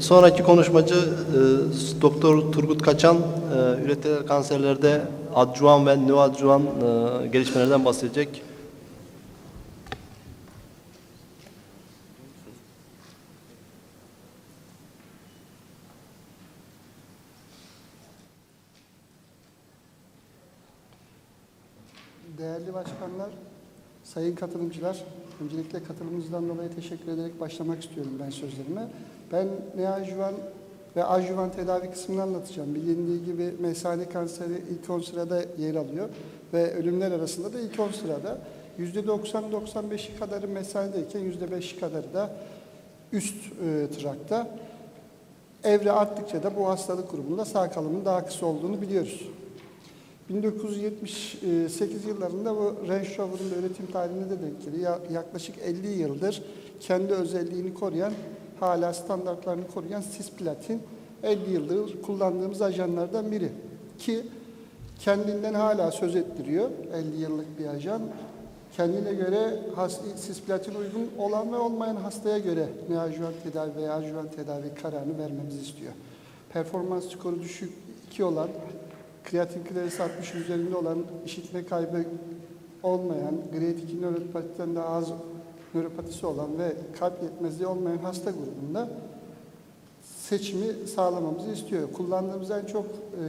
Sonraki konuşmacı e, Doktor Turgut Kaçan e, üretilen kanserlerde adjuvan ve neoadjuvan e, gelişmelerden bahsedecek. Değerli başkanlar, sayın katılımcılar, öncelikle katılımınızdan dolayı teşekkür ederek başlamak istiyorum ben sözlerime. Ben neoadjuvan ve adjuvan tedavi kısmını anlatacağım. Bilindiği gibi mesane kanseri ilk 10 sırada yer alıyor ve ölümler arasında da ilk 10 sırada. %90-95'i kadarı mesanedeyken %5'i kadarı da üst e, trakta. Evre arttıkça da bu hastalık grubunda sağ kalımın daha kısa olduğunu biliyoruz. 1978 yıllarında bu Range Rover'ın üretim tarihine de denk geliyor. Ya- Yaklaşık 50 yıldır kendi özelliğini koruyan, hala standartlarını koruyan cisplatin 50 yıldır kullandığımız ajanlardan biri. Ki kendinden hala söz ettiriyor 50 yıllık bir ajan. Kendine göre has, cisplatin uygun olan ve olmayan hastaya göre neoadjuvant tedavi veya adjuvant tedavi kararını vermemizi istiyor. Performans skoru düşük 2 olan kreatin klarisi 60 üzerinde olan, işitme kaybı olmayan, grade 2 nöropatiden daha az nöropatisi olan ve kalp yetmezliği olmayan hasta grubunda seçimi sağlamamızı istiyor. Kullandığımız en çok e,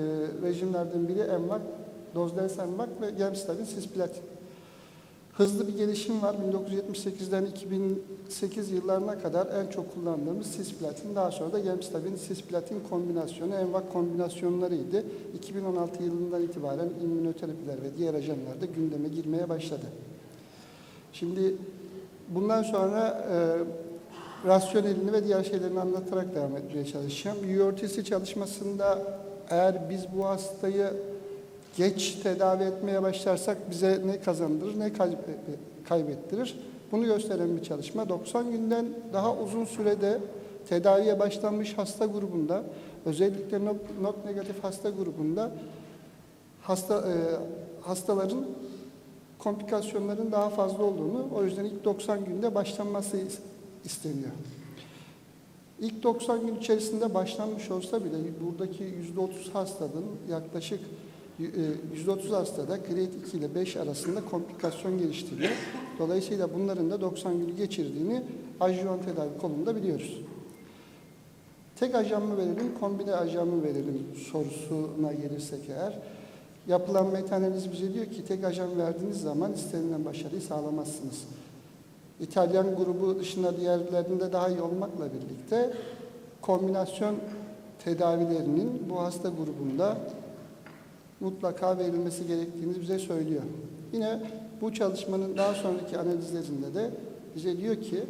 rejimlerden biri Envac, Dozles Envac ve Gemstatin Cisplatin. Hızlı bir gelişim var. 1978'den 2008 yıllarına kadar en çok kullandığımız cisplatin, daha sonra da gemcitabin cisplatin kombinasyonu, envak kombinasyonlarıydı. 2016 yılından itibaren immünoterapiler ve diğer ajanlar da gündeme girmeye başladı. Şimdi bundan sonra e, rasyonelini ve diğer şeylerini anlatarak devam etmeye çalışacağım. URTC çalışmasında eğer biz bu hastayı geç tedavi etmeye başlarsak bize ne kazandırır ne kay- kaybettirir. Bunu gösteren bir çalışma. 90 günden daha uzun sürede tedaviye başlanmış hasta grubunda özellikle NOK, NOK negatif hasta grubunda hasta e, hastaların komplikasyonların daha fazla olduğunu o yüzden ilk 90 günde başlanması is- isteniyor. İlk 90 gün içerisinde başlanmış olsa bile buradaki %30 hastanın yaklaşık e, %30 hastada grade 2 ile 5 arasında komplikasyon geliştiriyor. Dolayısıyla bunların da 90 günü geçirdiğini adjuvan tedavi kolunda biliyoruz. Tek ajan mı verelim, kombine ajan mı verelim sorusuna gelirsek eğer, yapılan meta-analiz bize diyor ki tek ajan verdiğiniz zaman istenilen başarıyı sağlamazsınız. İtalyan grubu dışında diğerlerinde daha iyi olmakla birlikte kombinasyon tedavilerinin bu hasta grubunda mutlaka verilmesi gerektiğini bize söylüyor. Yine bu çalışmanın daha sonraki analizlerinde de bize diyor ki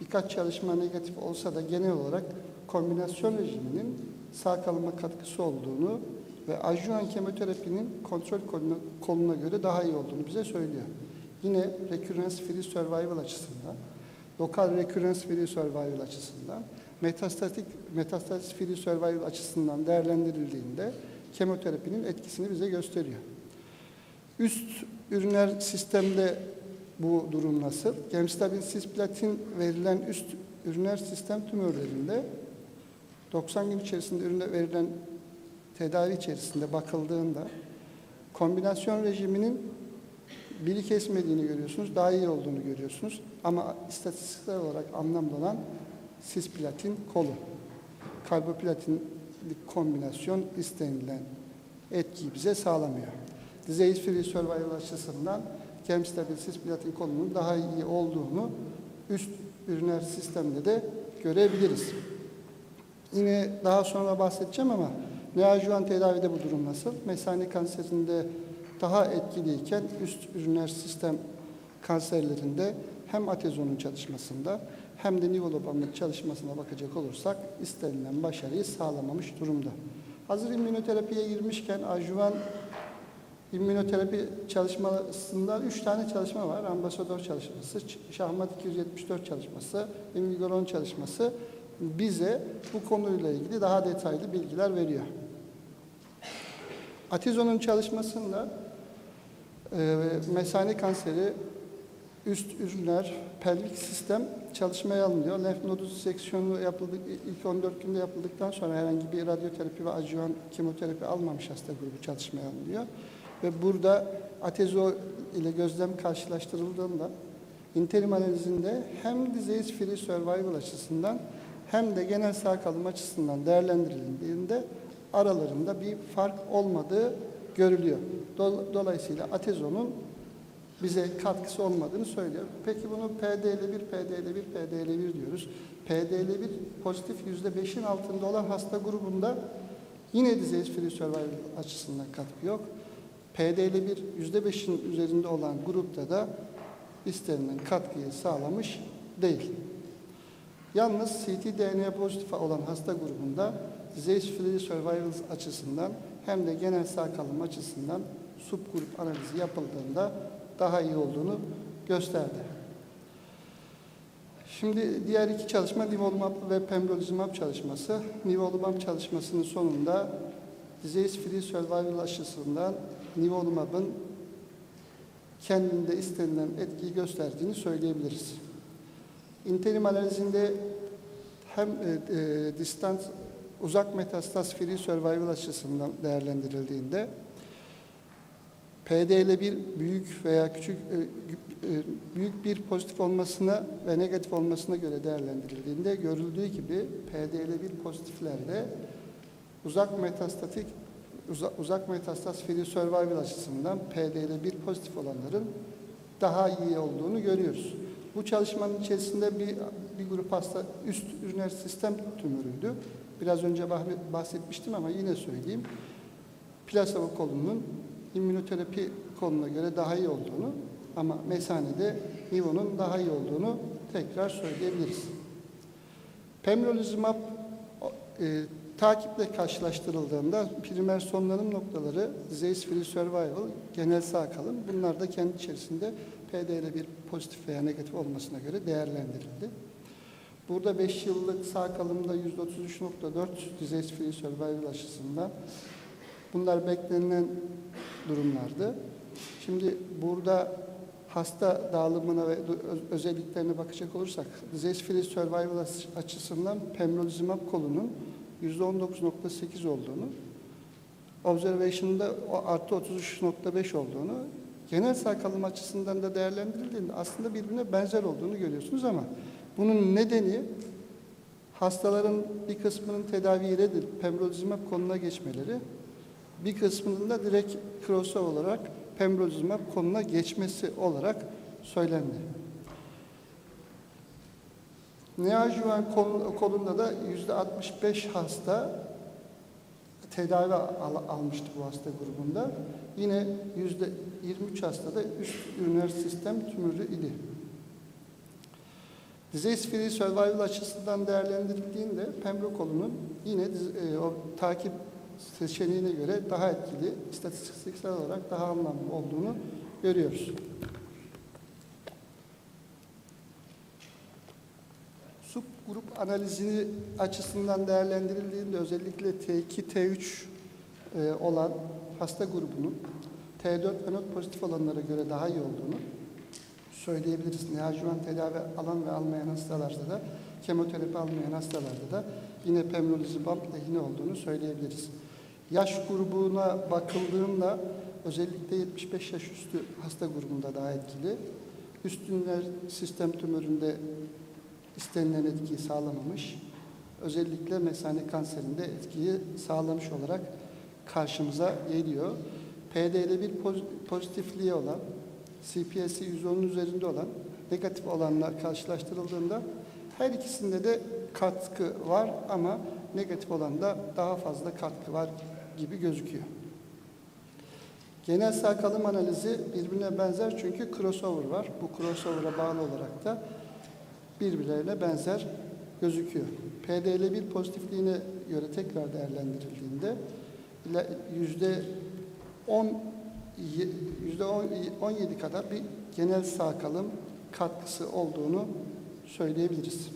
birkaç çalışma negatif olsa da genel olarak kombinasyon rejiminin sağ kalıma katkısı olduğunu ve adjuvan kemoterapinin kontrol koluna, koluna göre daha iyi olduğunu bize söylüyor. Yine recurrence free survival açısından, lokal recurrence free survival açısından, metastatik metastasis free survival açısından değerlendirildiğinde kemoterapinin etkisini bize gösteriyor. Üst üriner sistemde bu durum nasıl? Gemcitabin cisplatin verilen üst üriner sistem tümörlerinde 90 gün içerisinde ürüne verilen tedavi içerisinde bakıldığında kombinasyon rejiminin biri kesmediğini görüyorsunuz, daha iyi olduğunu görüyorsunuz. Ama istatistiksel olarak anlamlı olan cisplatin kolu. Karboplatinlik kombinasyon istenilen etkiyi bize sağlamıyor. Disease free survival açısından gemcitabin cisplatin kolunun daha iyi olduğunu üst üriner sistemde de görebiliriz. Yine daha sonra bahsedeceğim ama neoadjuvan tedavide bu durum nasıl? Mesane kanserinde daha etkiliyken üst üriner sistem kanserlerinde hem atezonun çalışmasında hem de nivolobamın çalışmasına bakacak olursak istenilen başarıyı sağlamamış durumda. Hazır immünoterapiye girmişken adjuvan immünoterapi çalışmasında üç tane çalışma var. Ambasador çalışması, Şahmat 274 çalışması, Invigoron çalışması bize bu konuyla ilgili daha detaylı bilgiler veriyor. Atizon'un çalışmasında e, mesane kanseri, üst ürünler, pelvik sistem çalışmaya alınıyor. Lenf nodu seksiyonu yapıldık, ilk 14 günde yapıldıktan sonra herhangi bir radyoterapi ve adjuvan kemoterapi almamış hasta grubu çalışmaya alınıyor. Ve burada atezo ile gözlem karşılaştırıldığında interim analizinde hem disease free survival açısından hem de genel sağ kalım açısından değerlendirildiğinde aralarında bir fark olmadığı görülüyor. Dol- Dolayısıyla atezonun bize katkısı olmadığını söylüyor. Peki bunu PDL1, PDL1, PDL1 diyoruz. PDL1 pozitif %5'in altında olan hasta grubunda yine disease free survival açısından katkı yok. PDL1 %5'in üzerinde olan grupta da istenilen katkıyı sağlamış değil. Yalnız ctDNA pozitif olan hasta grubunda disease free survival açısından hem de genel sağ kalım açısından subgrup analizi yapıldığında daha iyi olduğunu gösterdi. Şimdi diğer iki çalışma nivolumab ve pembrolizumab çalışması. Nivolumab çalışmasının sonunda disease free survival açısından nivolumab'ın kendinde istenilen etkiyi gösterdiğini söyleyebiliriz. İnterim analizinde hem e, e, distant uzak metastaz free survival açısından değerlendirildiğinde PDL1 büyük veya küçük e, e, büyük bir pozitif olmasına ve negatif olmasına göre değerlendirildiğinde görüldüğü gibi PDL1 pozitiflerde uzak metastatik uza- uzak metastaz free survival açısından PDL1 pozitif olanların daha iyi olduğunu görüyoruz. Bu çalışmanın içerisinde bir, bir grup hasta üst üriner sistem tümörüydü. Biraz önce bahse- bahsetmiştim ama yine söyleyeyim. Plasebo kolunun immünoterapi koluna göre daha iyi olduğunu ama mesanede Nivo'nun daha iyi olduğunu tekrar söyleyebiliriz. Pembrolizumab e, takiple karşılaştırıldığında primer sonlanım noktaları disease free survival, genel sağ kalım bunlar da kendi içerisinde PDL1 pozitif veya negatif olmasına göre değerlendirildi. Burada 5 yıllık sağ kalımda %33.4 disease free survival açısından bunlar beklenilen durumlardı. Şimdi burada hasta dağılımına ve öz- özelliklerine bakacak olursak disease free survival aç- açısından pembrolizumab kolunun %19.8 olduğunu, observation'da artı 33.5 olduğunu, genel sağ kalım açısından da değerlendirildiğinde aslında birbirine benzer olduğunu görüyorsunuz ama bunun nedeni hastaların bir kısmının tedaviyi reddedip pembrolizumab konuna geçmeleri, bir kısmının da direkt crossover olarak pembrolizumab konuna geçmesi olarak söylendi. Neoadjuvant kol- kolunda da yüzde 65 hasta tedavi al- almıştı bu hasta grubunda. Yine yüzde 23 hastada üst üriner sistem tümörü idi. Disease free survival açısından değerlendirildiğinde pembro kolunun yine e, o takip seçeneğine göre daha etkili, istatistiksel olarak daha anlamlı olduğunu görüyoruz. Subgrup analizini açısından değerlendirildiğinde özellikle T2, T3 e, olan hasta grubunun T4 ve not pozitif olanlara göre daha iyi olduğunu söyleyebiliriz. Neoadjuvant tedavi alan ve almayan hastalarda da, kemoterapi almayan hastalarda da yine pembrolizumab lehine olduğunu söyleyebiliriz. Yaş grubuna bakıldığında özellikle 75 yaş üstü hasta grubunda daha etkili. Üstünler sistem tümöründe istenilen etkiyi sağlamamış. Özellikle mesane kanserinde etkiyi sağlamış olarak karşımıza geliyor. PDL1 poz- pozitifliği olan, CPS'i 110'un üzerinde olan negatif olanla karşılaştırıldığında her ikisinde de katkı var ama negatif olanda daha fazla katkı var gibi gözüküyor. Genel sağ kalım analizi birbirine benzer çünkü crossover var. Bu crossover'a bağlı olarak da birbirlerine benzer gözüküyor. PDL1 pozitifliğine göre tekrar değerlendirildiğinde ile- yüzde 10 ye- yüzde on- 17 kadar bir genel sağ kalım katkısı olduğunu söyleyebiliriz.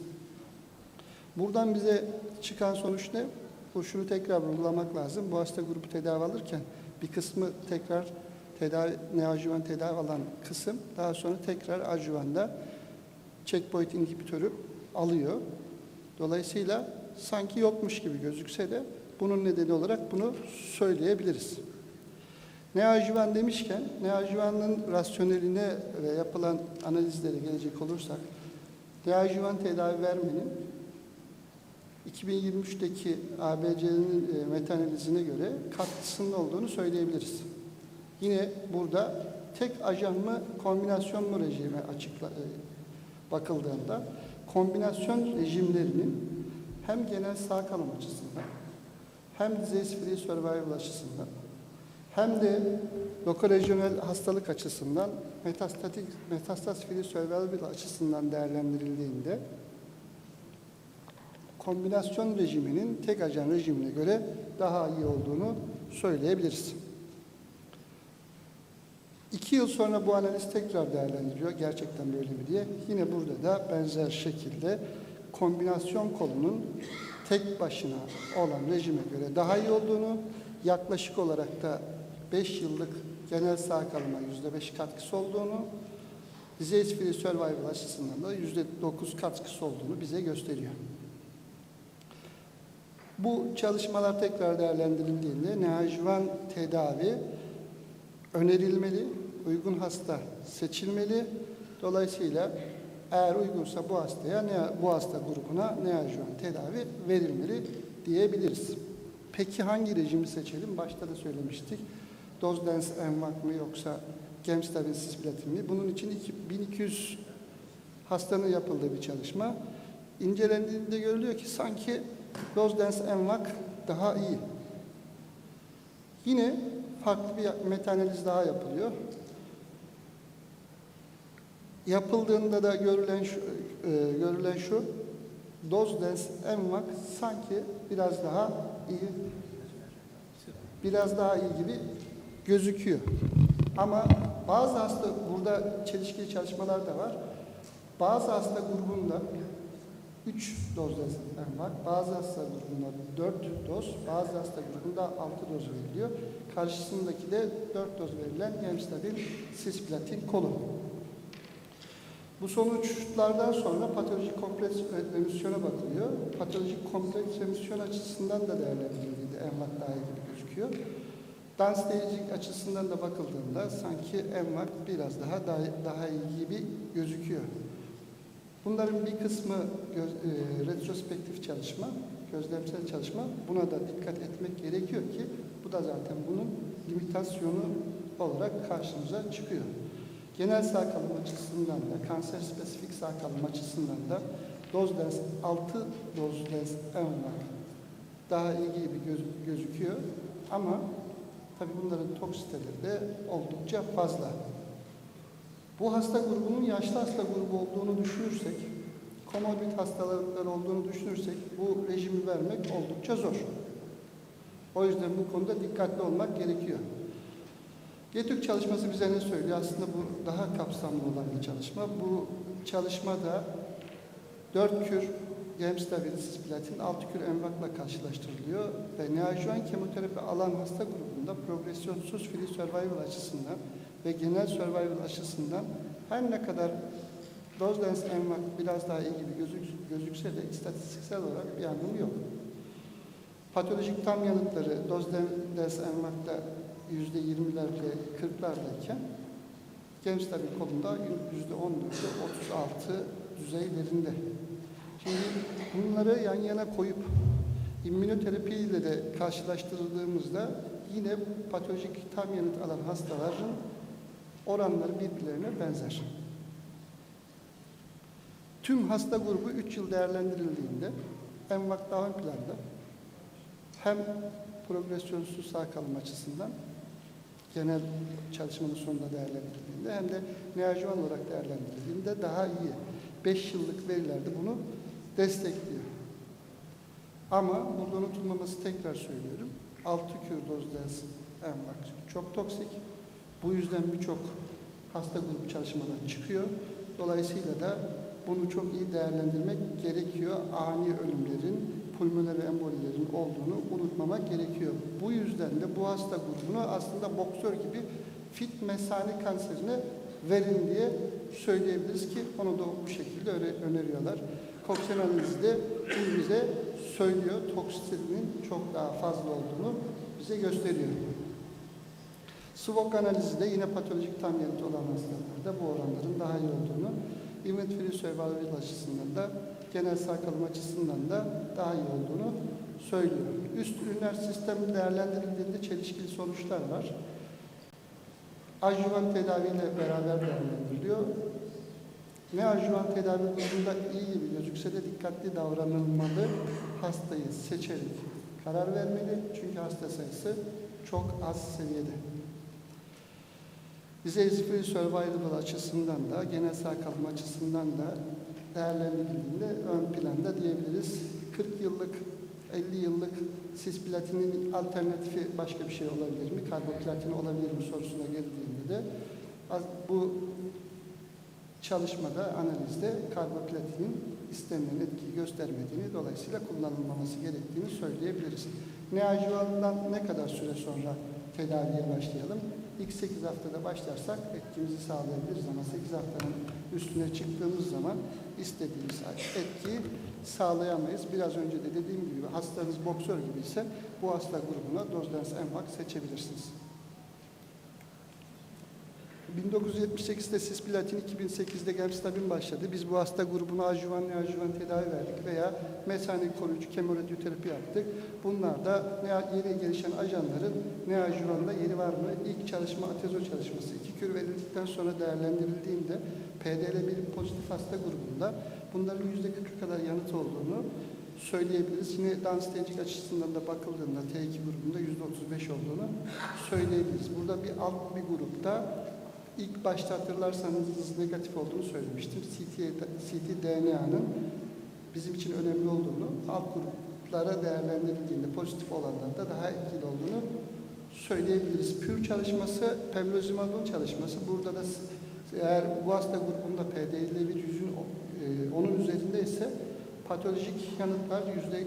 Buradan bize çıkan sonuç ne? Bu şunu tekrar vurgulamak lazım. Bu hasta grubu tedavi alırken bir kısmı tekrar tedavi, neoadjuvan tedavi alan kısım daha sonra tekrar adjuvanda checkpoint inhibitörü alıyor. Dolayısıyla sanki yokmuş gibi gözükse de bunun nedeni olarak bunu söyleyebiliriz. Neoadjuvan demişken, neoadjuvanın rasyoneline ve yapılan analizlere gelecek olursak, neoadjuvan tedavi vermenin 2023'teki ABC'nin e, metaanalizine göre katkısının olduğunu söyleyebiliriz. Yine burada tek ajan mı, kombinasyon mu rejime açıkla, e, bakıldığında kombinasyon rejimlerinin hem genel sağ kalım açısından hem disease free survival açısından hem de lokorejyonel hastalık açısından metastatik metastaz free survival açısından değerlendirildiğinde kombinasyon rejiminin tek ajan rejimine göre daha iyi olduğunu söyleyebiliriz. İki yıl sonra bu analiz tekrar değerlendiriliyor. Gerçekten böyle mi diye. Yine burada da benzer şekilde kombinasyon kolunun tek başına olan rejime göre daha iyi olduğunu, yaklaşık olarak da 5 yıllık genel sağ kalıma %5 katkısı olduğunu, disease free survival açısından da %9 katkısı olduğunu bize gösteriyor. Bu çalışmalar tekrar değerlendirildiğinde neoadjuvan tedavi önerilmeli, uygun hasta seçilmeli. Dolayısıyla eğer uygunsa bu hastaya bu hasta grubuna neoadjuvan tedavi verilmeli diyebiliriz. Peki hangi rejimi seçelim? Başta da söylemiştik. Dose envak mı yoksa gemcitabin cisplatin mi? Bunun için iki- 1200 hastanın yapıldığı bir çalışma. İncelendiğinde görülüyor ki sanki Dose envak daha iyi. Yine farklı bir metaanaliz daha yapılıyor. Yapıldığında da görülen şu, e, görülen şu doz dens envak sanki biraz daha iyi biraz daha iyi gibi gözüküyor. Ama bazı hasta burada çelişkili çalışmalar da var. Bazı hasta grubunda 3 doz envak, bazı hasta grubunda 4 doz, bazı hasta grubunda 6 doz veriliyor. Karşısındaki de 4 doz verilen gemstabil cisplatin kolu. Bu sonuçlardan sonra patolojik kompleks remisyona bakılıyor. Patolojik kompleks remisyon açısından da değerlendirildiğinde envak daha iyi gözüküyor. Dan staging açısından da bakıldığında sanki envak biraz daha daha, daha iyi gibi gözüküyor. Bunların bir kısmı göz, e, retrospektif çalışma, gözlemsel çalışma. Buna da dikkat etmek gerekiyor ki bu da zaten bunun limitasyonu olarak karşımıza çıkıyor. Genel sağ kalım açısından da, kanser spesifik sağ kalım açısından da doz dens, 6 doz dens envak daha iyi gibi göz, gözüküyor. Ama tabii bunların toksiteleri de oldukça fazla. Bu hasta grubunun yaşlı hasta grubu olduğunu düşünürsek, komorbid hastalıklar olduğunu düşünürsek bu rejimi vermek oldukça zor. O yüzden bu konuda dikkatli olmak gerekiyor. GETÜK çalışması bize ne söylüyor? Aslında bu daha kapsamlı olan bir çalışma. Bu çalışmada 4 kür gemstabil cisplatin 6 kür envakla karşılaştırılıyor ve neoadjuvan kemoterapi alan hasta grubunda progresyonsuz free survival açısından ve genel survival açısından her ne kadar doz dens envak biraz daha iyi gibi gözük, gözükse de istatistiksel olarak bir anlamı yok. Patolojik tam yanıtları doz dens envakta yüzde yirmilerle kırklardayken gemstabil kolunda yüzde on otuz altı düzeylerinde. Şimdi bunları yan yana koyup immünoterapi ile de karşılaştırdığımızda yine patolojik tam yanıt alan hastaların oranları birbirlerine benzer. Tüm hasta grubu 3 yıl değerlendirildiğinde envak daha ön planda hem progresyonsuz sağ kalım açısından genel çalışmanın sonunda değerlendirildiğinde hem de neoadjuvan olarak değerlendirildiğinde daha iyi. 5 yıllık veriler de bunu destekliyor. Ama burada unutulmaması tekrar söylüyorum. 6 kür doz ders envak çok toksik. Bu yüzden birçok hasta grubu çalışmalar çıkıyor. Dolayısıyla da bunu çok iyi değerlendirmek gerekiyor. Ani ölümlerin, pulmoner embolilerin olduğunu unutmamak gerekiyor. Bu yüzden de bu hasta grubunu aslında boksör gibi fit mesane kanserine verin diye söyleyebiliriz ki onu da bu şekilde öne- öneriyorlar. Koksijen analizi de bize söylüyor. Toksisitenin çok daha fazla olduğunu bize gösteriyor. Swok analizi de yine patolojik tam yanıt olan hastalarda bu oranların daha iyi olduğunu, free survival açısından da genel sağ kalım açısından da daha iyi olduğunu söylüyor. Üst ürünler sistemi değerlendirildiğinde çelişkili sonuçlar var. Adjuvan tedaviyle beraber değerlendiriliyor. Ne adjuvan tedavi durumunda iyi gibi gözükse de dikkatli davranılmalı. Hastayı seçerek karar vermeli. Çünkü hasta sayısı çok az seviyede. Disease free survival açısından da, genel sağ kalma açısından da değerlendirildiğinde ön planda diyebiliriz. 40 yıllık, 50 yıllık sisplatinin alternatifi başka bir şey olabilir mi? Karboplatin olabilir mi sorusuna geldiğinde de bu çalışmada, analizde karboplatinin istenilen etkiyi göstermediğini, dolayısıyla kullanılmaması gerektiğini söyleyebiliriz. Neoadjuvandan ne kadar süre sonra tedaviye başlayalım? İlk 8 haftada başlarsak etkimizi sağlayabiliriz ama 8 haftanın üstüne çıktığımız zaman istediğimiz etkiyi sağlayamayız. Biraz önce de dediğim gibi hastanız boksör gibi ise bu hasta grubuna dozlens envax seçebilirsiniz. 1978'de sisplatin, 2008'de gemstabin başladı. Biz bu hasta grubuna ajuvan, neajuvan tedavi verdik veya mesanik koruyucu kemoradyoterapi yaptık. Bunlar da yeni gelişen ajanların neajuvanda yeri var mı? İlk çalışma atezo çalışması. iki kür verildikten sonra değerlendirildiğinde PDL1 pozitif hasta grubunda bunların %40 kadar yanıt olduğunu söyleyebiliriz. Yine downstaging açısından da bakıldığında T2 grubunda %35 olduğunu söyleyebiliriz. Burada bir alt bir grupta ilk başta hatırlarsanız negatif olduğunu söylemiştim. CT, CT DNA'nın bizim için önemli olduğunu, alt gruplara değerlendirildiğinde pozitif olanlarda daha etkili olduğunu söyleyebiliriz. Pür çalışması, pembrolizumabın çalışması. Burada da eğer bu hasta grubunda PD51 yüzün e, onun üzerindeyse patolojik yanıtlar yüzde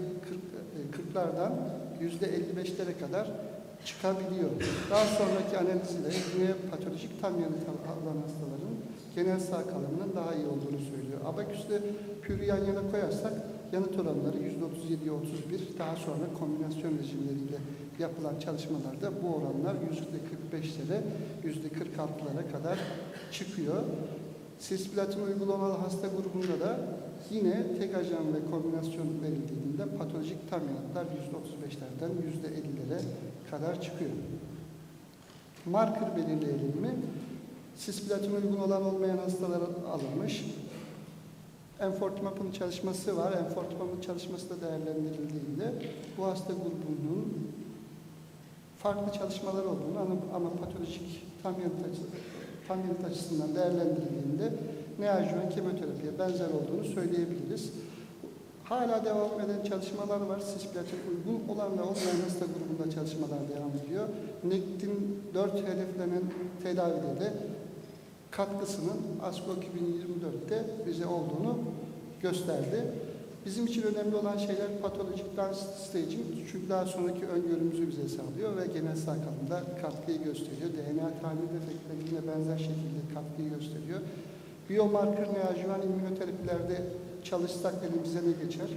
40'lardan yüzde 55'lere kadar çıkabiliyor. Daha sonraki analizle yine patolojik tam yanıt al- alan hastaların genel sağ kalımının daha iyi olduğunu söylüyor. Abaküs'te pürü yan yana koyarsak yanıt oranları %37'ye 31. Daha sonra kombinasyon rejimleriyle yapılan çalışmalarda bu oranlar %45'lere, %46'lara kadar çıkıyor. Cisplatin uygulamalı hasta grubunda da yine tek ajan ve kombinasyon verildiğinde patolojik tam yanıtlar %35'lerden %50'lere kadar çıkıyor. Marker belirleyelim mi? Cisplatin uygun olan olmayan hastalar alınmış. Enfortumab'ın çalışması var. Enfortumab'ın çalışması da değerlendirildiğinde bu hasta grubunun farklı çalışmalar olduğunu ama, ama patolojik tam yanıt, açı, tam yanıt açısından değerlendirildiğinde neoadjuvant kemoterapiye benzer olduğunu söyleyebiliriz. Hala devam eden çalışmalar var. Cisplatin uygun olan ve olmayan hasta grubunda çalışmalar devam ediyor. NECT'in 4 hedeflenen tedavide de katkısının ASCO 2024'te bize olduğunu gösterdi. Bizim için önemli olan şeyler patolojik down staging çünkü daha sonraki öngörümüzü bize sağlıyor ve genel sağ kalımda katkıyı gösteriyor. DNA tahlil efektleri yine benzer şekilde katkıyı gösteriyor. Biomarker neoadjuvan immünoterapilerde çalışsak elimize ne geçer?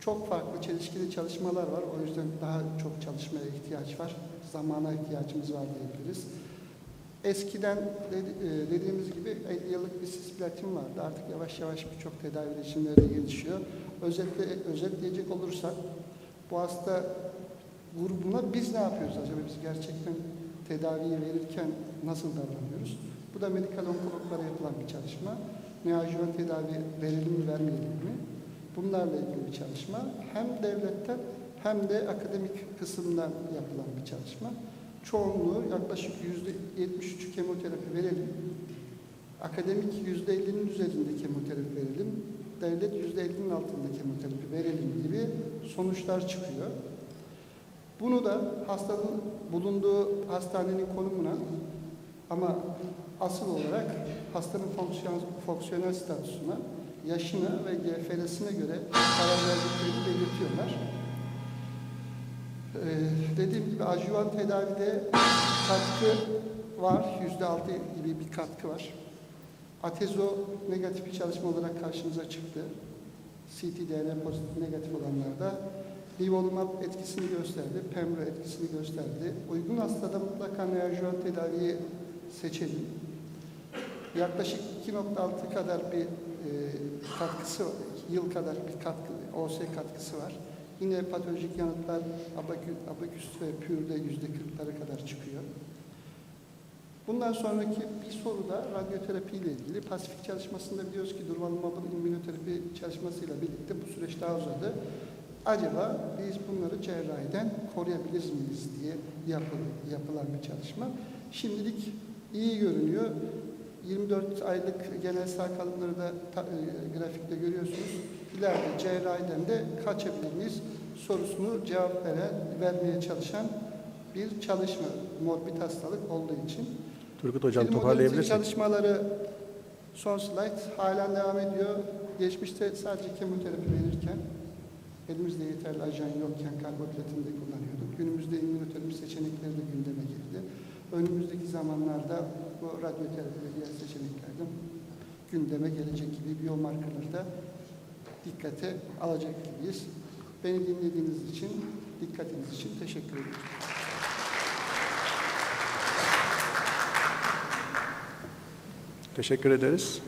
Çok farklı çelişkili çalışmalar var. O yüzden daha çok çalışmaya ihtiyaç var. Zamana ihtiyacımız var diyebiliriz. Eskiden e, dediğimiz gibi 50 yıllık bir sisplatin vardı. Artık yavaş yavaş birçok tedavi rejimleri de gelişiyor. Özetle, özetleyecek olursak bu hasta grubuna biz ne yapıyoruz acaba? Biz gerçekten tedaviyi verirken nasıl davranıyoruz? Bu da medikal onkologlara yapılan bir çalışma. Neoadjuvan tedavi verelim mi vermeyelim mi? Bunlarla ilgili bir çalışma. Hem devletten hem de akademik kısımdan yapılan bir çalışma. Çoğunluğu yaklaşık yüzde 73 kemoterapi verelim. Akademik yüzde 50'nin üzerinde kemoterapi verelim. Devlet yüzde 50'nin altında kemoterapi verelim gibi sonuçlar çıkıyor. Bunu da hastanın bulunduğu hastanenin konumuna ama asıl olarak hastanın fonksiyon, fonksiyonel statüsüne, yaşına ve GFR'sine göre karar verdiklerini belirtiyorlar. Ee, dediğim gibi adjuvan tedavide katkı var. Yüzde altı gibi bir katkı var. Atezo negatif bir çalışma olarak karşımıza çıktı. ctDNA pozitif negatif olanlarda Nivolumab etkisini gösterdi, Pembro etkisini gösterdi. Uygun hastada mutlaka neoadjuvant tedaviyi seçelim. Yaklaşık 2.6 kadar bir e, katkısı, yıl kadar bir katkı, OS katkısı var. Yine patolojik yanıtlar abakü, abaküs ve pürde yüzde 40'lara kadar çıkıyor. Bundan sonraki bir soru da radyoterapi ile ilgili. Pasifik çalışmasında biliyoruz ki durvalumabıl immünoterapi çalışmasıyla birlikte bu süreç daha uzadı. Acaba biz bunları cerrahiden koruyabilir miyiz diye yapıl, yapılan bir çalışma. Şimdilik iyi görünüyor. 24 aylık genel sağ kalıpları da ta- e, grafikte görüyorsunuz. İleride cerrahiden de kaçabilir miyiz sorusunu cevap veren, vermeye çalışan bir çalışma. Morbid hastalık olduğu için. Turgut Hocam Film toparlayabilirsek. çalışmaları son slide halen devam ediyor. Geçmişte sadece kemoterapi verirken elimizde yeterli ajan yokken karbonhidratını da kullanıyorduk. Günümüzde immünoterapi seçenekleri de gündeme girdi. Önümüzdeki zamanlarda bu radyoterapi ve diğer seçenekler de gündeme gelecek gibi biyomarkerları da dikkate alacak gibiyiz. Beni dinlediğiniz için, dikkatiniz için teşekkür ederim. Teşekkür ederiz.